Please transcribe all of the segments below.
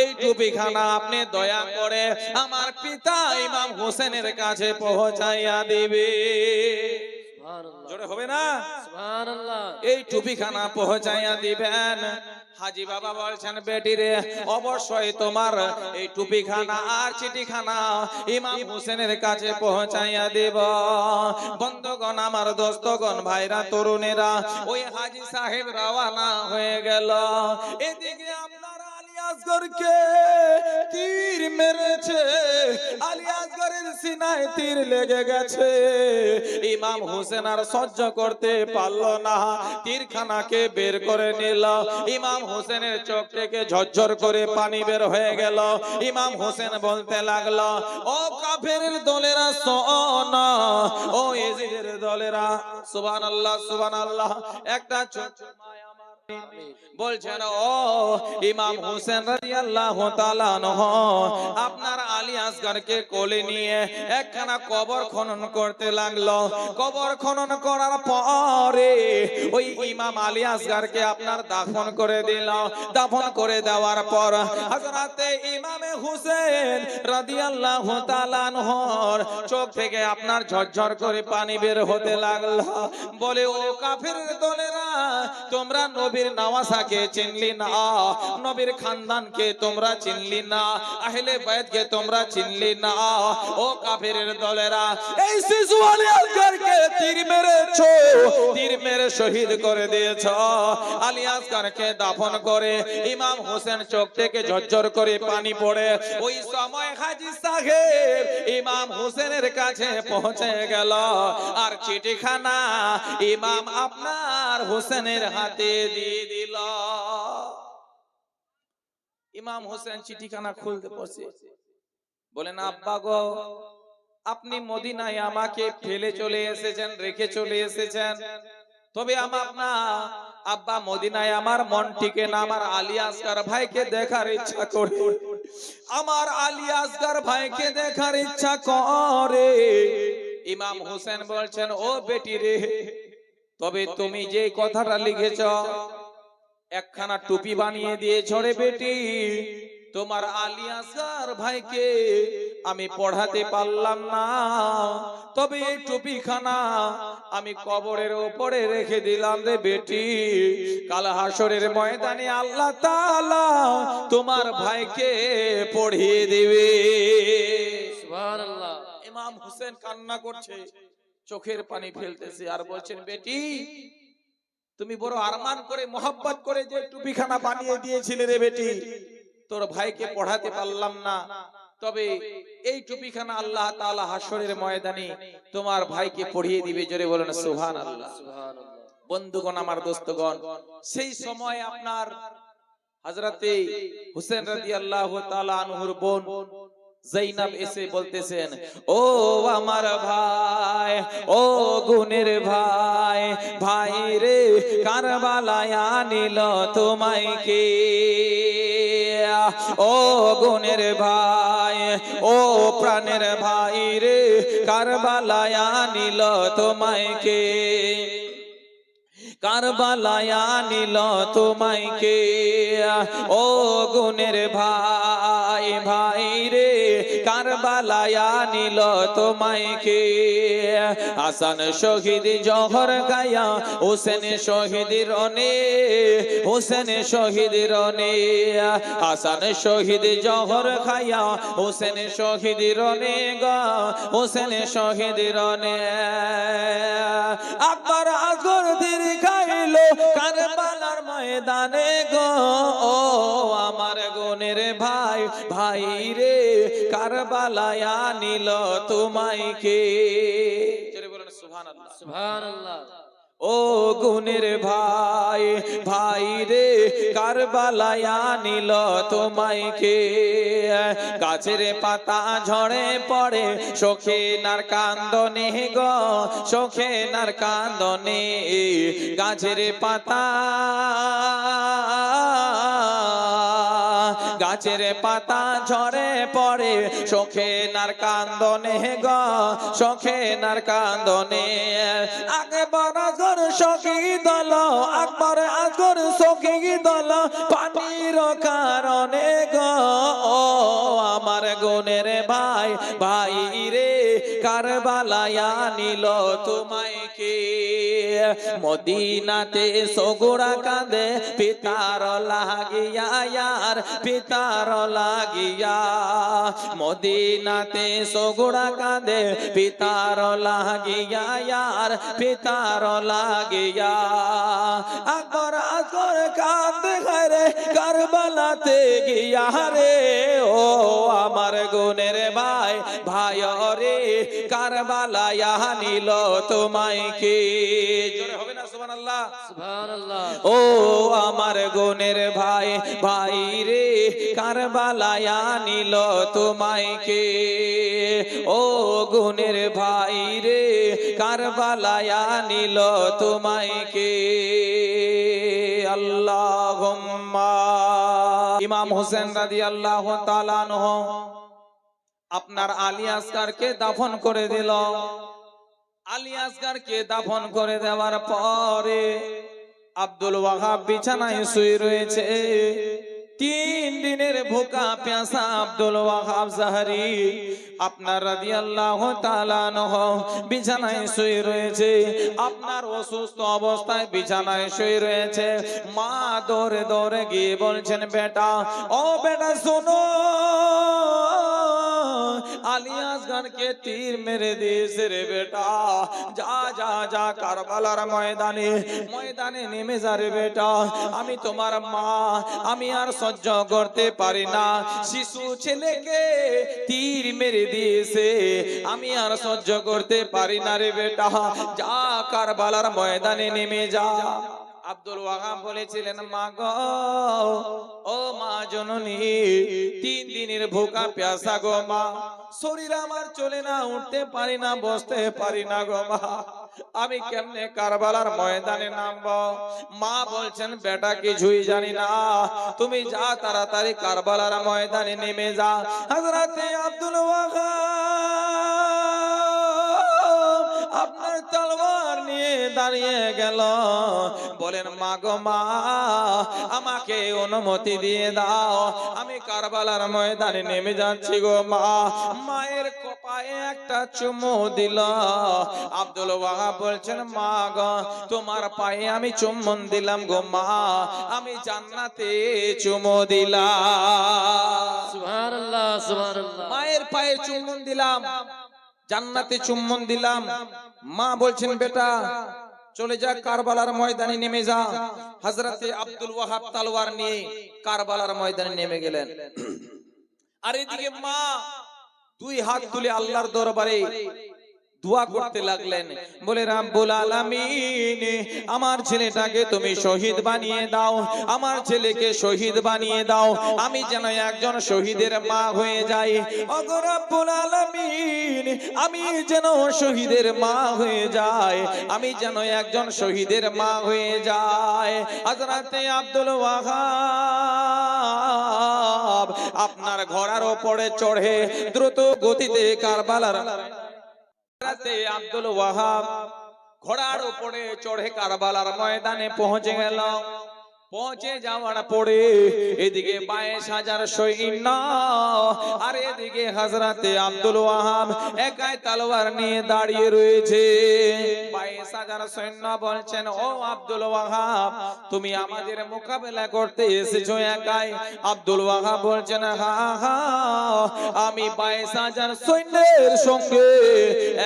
এই টুপিখানা আপনি দয়া করে আমার পিতা ইমাম হোসেনের কাছে পৌঁছাইয়া দিবে। জোরে হবে না? এই টুপিখানা পৌঁছাইয়া দিবেন। হাজি বাবা বলছেন বেটিরে অবশ্যই তোমার এই টুপিখানা আর চিঠিখানা ইমাম হোসেনের কাছে পৌঁছাইয়া দেব। বন্ধগণ আমার দোস্তগণ ভাইরা তরুণেরা ওই হাজি সাহেব রওয়ানা হয়ে গেল। এদিকে আসগরকে তীর মেরেছে। আলী আসগরের সিনায় তীর লেগে গেছে। ইমাম হোসেন আর সহ্য করতে পারল না। তীরখানাকে বের করে নিল। ইমাম হোসেনের চোখ থেকে ঝরঝর করে পানি বের হয়ে গেল। ইমাম হোসেন বলতে লাগল, ও কাফের দলেরা সোনা ও এজিদের দলেরা, সুবহানাল্লাহ সুবহানাল্লাহ। একটা ছোট বলছেন ও ইমাম হোসেন রাদিয়াল্লাহু তাআলা আনহু আপনার আলী আসগরকে কোলে নিয়ে একখানা কবর খনন করতে লাগল। কবর খনন করার পরে ওই ইমাম আলী আসগরকে আপনার দাফন করে দিল। দাফন করে দেওয়ার পর হযরতে ইমামে হোসেন রাদিয়াল্লাহু তাআলা আনহুর চোখ থেকে আপনার ঝরঝর করে পানি বের হতে লাগল। বলে ও কাফের দলেরা তোমরা নবীর নওয়াসাকে চিনলি না। নবীর খানদানকে তোমরা চিনলি না। আহলে বাইতকে তোমরা চিনলি না। ও কাফেরের দলেরা, এই শিশু আলী আসগরকে তীর মেরেছো, তীর মেরে শহীদ করে দিয়েছ। আলী আসগরকে দাফন করে, ইমাম হোসেন চোখ থেকে ঝরঝর করে পানি পড়ে। ওই সময় হাজি সাহেব ইমাম হোসেনের কাছে পৌঁছে গেল। আর চিঠিখানা, ইমাম আপনার হোসেনের হাতে দিয়ে দিল। ইমাম হোসেন চিঠিখানা খুলতে বসে। বলেন, আব্বা গো, আপনি মদিনায় আমাকে ফেলে চলে এসেছেন, রেখে চলে এসেছেন। তবে আমার না আব্বা মদিনায় আমার মন টিকে না, আমার আলী আসগার ভাইকে দেখার ইচ্ছা করে। আমার আলী আসগার ভাইকে দেখার ইচ্ছা করে। ইমাম হোসেন বলছেন, ও বেটি রে তবে তুমি যে কথাটা লিখেছ একখানা টুপি বানিয়ে দিয়েছ রে বেটি। তোমার আলী আসগার ভাইকে আমি পড়াতে পারলাম না। তবে এই টুপিখানা আমি কবরের ওপরে রেখে দিলাম রে বেটি। কাল হাসরের ময়দানে আল্লাহ তাআলা তোমার ভাইকে পড়িয়ে দিবে। সুবহানাল্লাহ। ইমাম হোসেন কান্না করছে। চোখের পানি ফেলতেছে আর বলছেন বেটি তুমি বড় আরমান করে মোহাব্বত করে যে টুপিখানা বানিয়ে দিয়েছিলে রে বেটি তোর ভাইকে পড়াতে পারলাম না। তবে এই টুপিখানা আল্লাহ তাআলা হাসরের ময়দানে তোমার ভাইকে পড়িয়ে দিবে জোরে বলেন সুবহানাল্লাহ। বন্ধুগণ আমার দোস্তগণ সেই সময় আপনার হযরতে হুসেন রাদিয়াল্লাহু তাআলা আনহুর বোন জাইনাব এসে বলতেছেন ও আমার ভাই ও গুনের ভাই ভাই রে কারবালায় আনিল তোমায় কে? ও গুনের ভাই ও প্রাণের ভাই রে কারবালায় আনিল তোমায় কে? কারবালায়া নিল তোমায় কে? ও গুনের ভাই ভাই রে কারবালায়া নিল তোমায় কে হাসান শহীদ জহর গায়া, হোসেন শহীদ রনে, হোসেন শহীদ রনে। হাসান শহীদ জহর খায়া, হোসেন শহীদ রনে গা, হোসেন শহীদ রনে। আকবর আগর খাইলো কারবালার ময়দানে গো ও আমার গুণের ভাই ভাই রে কারবালায়া নিল তোমায় কে? সুবহানাল্লাহ। সুবহানাল্লাহ। ও গুনের ভাই ভাই রে, কারবালায়া নিল তোমায় কে গাছের পাতা ঝরে পড়ে শোকে নার কান্দনে গ শোকে নার কান্দনে। গাছের পাতা গাছের পাতা ঝরে পড়ে শোখে নার কান্দনে গ শোখে নার কান্দনে। আকবর আগর সখী দল, আকবর আগর সখী দল, পানির কারণে গ, ও আমার গুণের ভাই ভাই রে, কারবালায়া নিল তোমায় কে? মদিনাতে সগুড়া কাঁদে, পিতার লাগিয়া আর পিতার লাগিয়া। মদিনাতে সগুড়া কাঁদে, পিতার লাগিয়া আর পিতার লাগিয়া। আকবর আকবর, কাঁদে। ঘরে কারবালাতে গিয়া রে, ও আমার গুণের ভাই ভাই রে কারবালায়া নিল তোমায় কি? জোরে হবে না সুবহানাল্লাহ সুবহানাল্লাহ ও আমার গুণের ভাই ভাই রে, কারবালায়া নিল তোমায় কে? ও গুনের ভাই রে, কারবালায়া নিল তোমায় কে? আল্লাহুম্মা। ইমাম হোসেন রাদিয়াল্লাহু তাআলা আনহু, আপনার আলী দাফন করে দিল। আলী আসগারকে দাফন করে দেওয়ার পরে আব্দুল ওয়াহাব বিছানায় শুয়ে রয়েছে। তিন দিনের ভোকা পেঁসা আব্দুল ওয়াহাব জাহারি, আপনার রাদিয়াল্লাহু তাআলা নহ বিছানায় শুয়ে রয়েছে। আপনার অসুস্থ অবস্থায় বিছানায় শুয়ে রয়েছে। মা দৌড়ে দৌড়ে গিয়ে বলছেন, বেটা, ও বেটা, শোনো। আলিয়াস খানকে তীর মেরে দিয়েছে রে বেটা। যা যা যা, কারবালার ময়দানে ময়দানে নেমে যা রে বেটা। আমি তোমার মা, আমি আর সহ্য করতে পারি না। শিশু ছেলেকে তীর মেরে দিয়েছে, আমি আর সহ্য করতে পারি না রে বেটা। যা, কারবালার ময়দানে নেমে যা। আব্দুল ওয়াহাব বলেছিলেন, মা গো, ও মা জননী, তিন দিনের ভোকা প্যাসা গো মা। শরীর আমার চলে না, উঠতে পারি না, বসতে পারি না গো মা। আমি কেমনে কারবালার ময়দানে নামব? মা বলছেন, বেটা, কিছুই জানি না। তুমি যা তাড়াতাড়ি কারবালার ময়দানে নেমে যা। হযরতে আব্দুল ওয়াহাব, আপনার নিয়ে দাঁড়িয়ে গেল। বলেন মা গো মা আমাকে অনুমতি দিয়ে দাও। আমি কারবালার ময়দানে নেমে যাচ্ছি গো মা। মায়ের কপায়ে একটা চুমু দিল। আব্দুল ওয়াহাব বলছেন মা গো তোমার পায়ে আমি চুম্বন দিলাম গো মা। আমি জান্নাতে চুমু দিলাম। সুবহানাল্লাহ সুবহানাল্লাহ। মায়ের পায়ে চুম্বন দিলাম জান্নাতে চুম্বন দিলাম। মা বলছেন বেটা চলে যা কারবালার ময়দানে নেমে যা। হাজরাতে আব্দুল ওয়াহাব তালোয়ার নিয়ে কারবালার ময়দানে নেমে গেলেন। আর এদিকে মা দুই হাত তুলে আল্লাহর দরবারে দোয়া করতে লাগলেন। বলে রাব্বুল আলামিন আমার ছেলেটাকে তুমি শহীদ বানিয়ে দাও। আমার ছেলেকে শহীদ বানিয়ে দাও। আমি যেন একজন শহীদের মা হয়ে যাই। ওগো রাব্বুল আলামিন আমি যেন শহীদের মা হয়ে যাই। আমি যেন একজন শহীদের মা হয়ে যাই। হযরতে আব্দুল ওয়াহাব আপনার ঘোড়ার ওপরে চড়ে দ্রুত গতিতে কারবালার আব্দুল ওয়াহাব ঘোড়ার উপরে চড়ে কারবালার ময়দানে পৌঁছে গেল। পৌঁছে যাওয়ার পরে এদিকে বাইশ হাজার সৈন্য, আর এদিকে হাজরাতে আব্দুল ওয়াহাব একাই তালোয়ার নিয়ে দাঁড়িয়ে রয়েছে। বাইশ হাজার সৈন্য বলছেন, ও আব্দুল ওয়াহাব, তুমি আমাদের মোকাবেলা করতে এসেছ একাই? আব্দুল ওয়াহাব বলছেন, হা হা, আমি বাইশ হাজার সৈন্যের সঙ্গে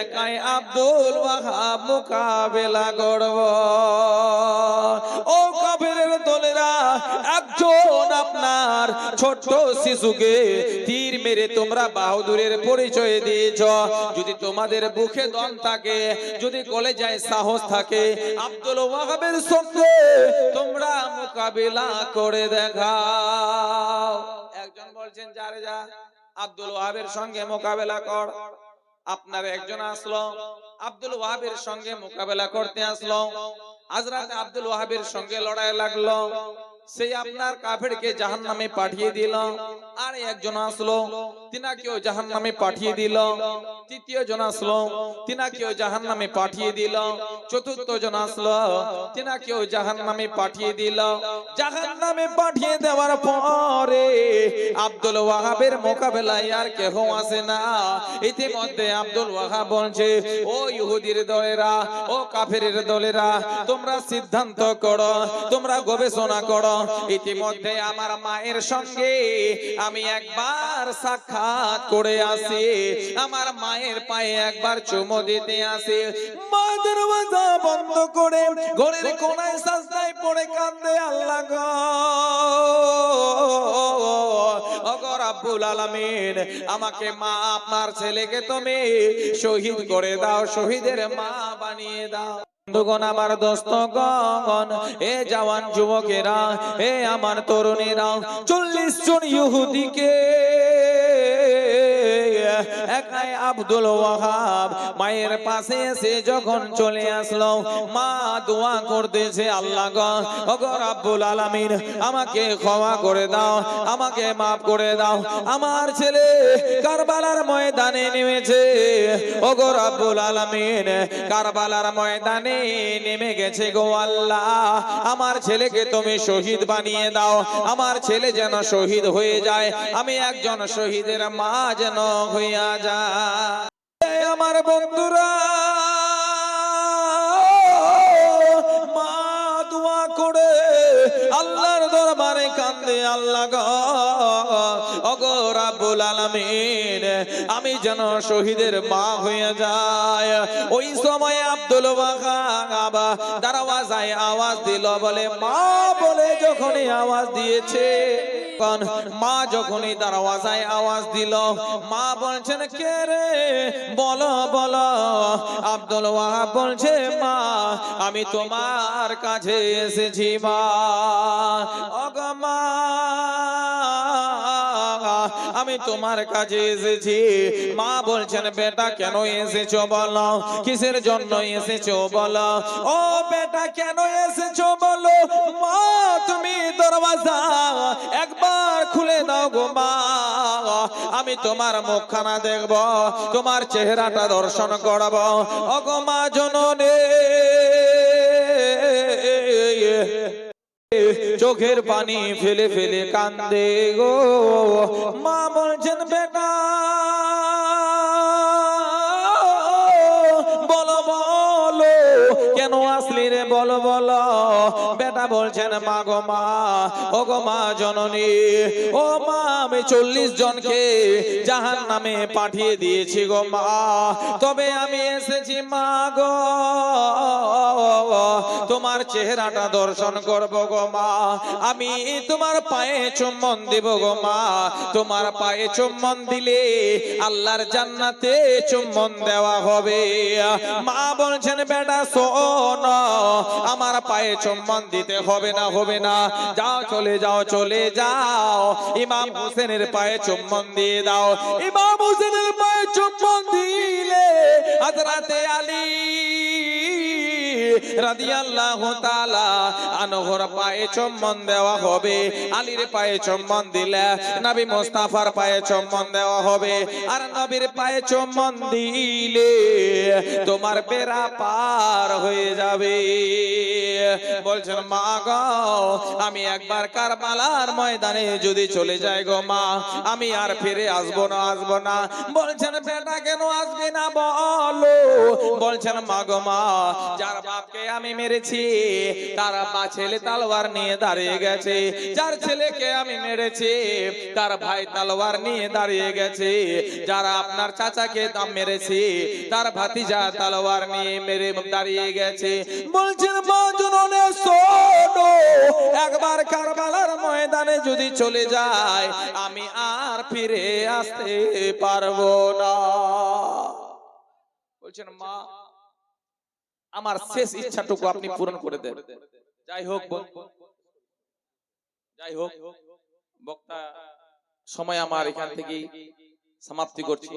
একাই আব্দুল ওয়াহাব মোকাবেলা করব। ও কাফেরের দলেরা, একজন আপনার ছোট শিশুকে তীর মেরে তোমরা বাহাদুরের পরিচয় দিয়েছ। যদি তোমাদের বুকে দম থাকে, যদি কলেজায় সাহস থাকে, আব্দুল ওয়াহাবের সঙ্গে তোমরা মোকাবেলা করে দেখাও। একজন বলছেন, যারে যা, আব্দুল ওয়াহাবের সঙ্গে মোকাবেলা কর। আপনার একজন আসলো আব্দুল ওয়াহাবের সঙ্গে মোকাবেলা করতে আসলো। হাজরাত আব্দুল ওয়াহাবের সঙ্গে লড়াই লাগল। সেই আপনার কাফেরকে জাহান নামে পাঠিয়ে দিল। আর একজন আসলো তিনাকেও জাহান নামে পাঠিয়ে দিল। তৃতীয় জন আসলো তিনাকেও জাহান নামে পাঠিয়ে দিল। চতুর্থ জন আসলো তিনাকেও জাহান নামে পাঠিয়ে দিল। জাহান নামে পাঠিয়ে দেওয়ার পরে আব্দুল ওয়াহাবের মোকাবেলায় আর কেহ আসে না। ইতিমধ্যে আব্দুল ওয়াহাব বলছে, ও ইহুদির দলেরা, ও কাফেরের দলেরা, তোমরা সিদ্ধান্ত করো, তোমরা গবেষণা করো। ইতিমধ্যে আমার মায়ের সঙ্গে আমি একবার সাক্ষাৎ করে আসি। আমার মায়ের পায়ে একবার চুমো দিতে আসি। মা দরওয়াজা বন্ধ করে ঘরের কোনায় সাজদায় পড়ে কান্দে আল্লাহ গো। রাব্বুল আলামিন আমাকে মা, আপনার ছেলেকে তুমি শহীদ করে দাও, শহীদের মা বানিয়ে দাও। বন্ধুগণ, আমার দোস্তগণ এ জওয়ান যুবকেরা, এ আমার তরুণীরা চল্লিশ জন ইহুদিকে একাই আব্দুল ওয়াহাব মায়ের পাশে এসে যখন চলে আসলো, মা দোয়া করতেছে, আল্লাহ গো, ওগো রাব্বুল আলামিন, আমাকে ক্ষমা করে দাও, আমাকে মাফ করে দাও। আমার ছেলে কারবালার ময়দানে নেমেছে। ওগো রাব্বুল আলামিন, কারবালার ময়দানে নেমে গেছে গো আল্লাহ। আমার ছেলেকে তুমি শহীদ বানিয়ে দাও। আমার ছেলে যেন শহীদ হয়ে যায়। আমি একজন শহীদের মা যেন হইয়া যায়। আমার বন্ধুরা, মা দোয়া করে আল্লাহর দরবারে কান্দে, আল্লাহ ওগো রাব্বুল আমি যেন শহীদের মা হয়ে যায় ওই সময় আব্দুল ওয়াহাব দরওয়াজায় আওয়াজ দিল, বলে, মা বলে যখনই আওয়াজ দিয়েছে। তখন মা যখনই তার আওয়াজায় আওয়াজ দিল, মা বলছেন, কে রে? বলো বলো। আব্দুল ওয়াহাব বলছে, মা, আমি তোমার কাছে এসেছি, মা। ওগো মা আমি তোমার কাছে এসেছি। মা বলছেন, বেটা, কেন এসেছ বলো? কিসের জন্য এসেছ বলো? ও, বেটা, কেন এসেছ বলো? মা, তুমি দরওয়াজা, একবার খুলে দাও গো মা। আমি তোমার মুখখানা দেখব, তোমার চেহারাটা দর্শন করব। অগো মা, জননে চোখের পানি ফেলে ফেলে কান্দে গো। মা বলছেন বেটা বলো বলো কেন আসলি রে? বলো বলো। বেটা বলছেন মা গো মা ও গো মা জননী ও মা আমি চল্লিশ জনকে জাহান নামে পাঠিয়ে দিয়েছি গো মা। তবে আমি এসেছি, মা গো। তোমার চেহারাটা দর্শন করব গো, মা। আমি তোমার পায়ে চুম্বন দেব গো, মা। তোমার পায়ে চুম্বন দিলে আল্লাহর জান্নাতে চুম্বন দেওয়া হবে। মা বলছেন, বেটা, শোন, আমার পায়ে চুম্বন দিতে হবে না হবে না। যাও, চলে যাও চলে যাও। ইমাম হোসেনের পায়ে চুম্বন দিয়ে দাও। ইমাম হোসেনের পায়ে চুম্বন দিলে হযরতে আলী রাদিয়াল্লাহু তাআলা আনহর পায়ে চুম্বন দেওয়া হবে, আলীর পায়ে চুম্বন দিলে নবী মুস্তাফার পায়ে চুম্বন দেওয়া হবে, আর নবীর পায়ে চুম্বন দিলে তোমার বেড়া পার হয়ে যাবে। বলছেন, মা গো, আমি একবার কারবালার ময়দানে যদি চলে যাই গো মা, আমি আর ফিরে আসব না আসব না। বলছেন, বেটা, কেন আসবে না বলো? বলছেন, মা গো মা, যার বাপকে আমি মেরেছি, তার বা ছেলে তালওয়ার নিয়ে দাঁড়িয়ে গেছে। যার ছেলেকে আমি মেরেছি, তার ভাই তালওয়ার নিয়ে দাঁড়িয়ে গেছে। যারা আপনার চাচাকে দাম মেরেছি, তার ভাতিজা তালওয়ার নিয়ে মেরে দাঁড়িয়ে গেছে। বলছেন, মা জননে শোনো, একবার কারবালার ময়দানে যদি চলে যায়, আমি আর ফিরে আসতে পারব না। বলছেন, মা, আমার শেষ ইচ্ছাটুকু আপনি পূরণ করে দেন। যাই হোক যাই হোক, বক্তা, সময় আমার এখান থেকে সমাপ্তি করছি।